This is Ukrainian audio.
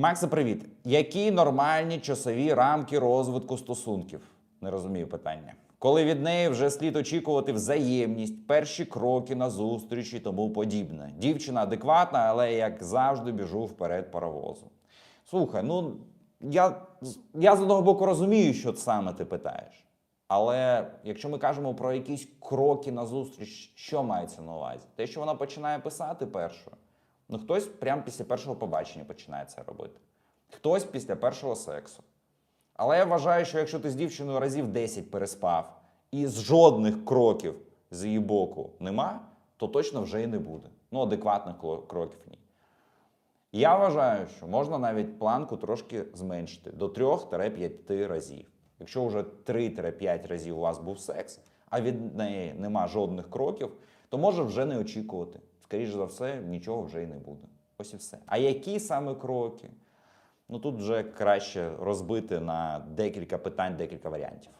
Макса, привіт. Які нормальні часові рамки розвитку стосунків? Не розумію питання. Коли від неї вже слід очікувати взаємність, перші кроки на зустріч і тому подібне. Дівчина адекватна, але як завжди біжу вперед паровозу. Слухай, ну я, я з одного боку розумію, що саме ти питаєш. Але якщо ми кажемо про якісь кроки на зустріч, що мається на увазі? Те, що вона починає писати першою. Ну, хтось прямо після першого побачення починає це робити, хтось після першого сексу. Але я вважаю, що якщо ти з дівчиною разів 10 переспав і з жодних кроків з її боку нема, то точно вже і не буде. Ну, адекватних кроків ні. Я вважаю, що можна навіть планку трошки зменшити до 3-5 разів. Якщо вже 3-5 разів у вас був секс, а від неї нема жодних кроків, то може вже не очікувати. Скоріше за все, нічого вже і не буде. Ось і все. А які саме кроки? Ну тут вже краще розбити на декілька питань, декілька варіантів.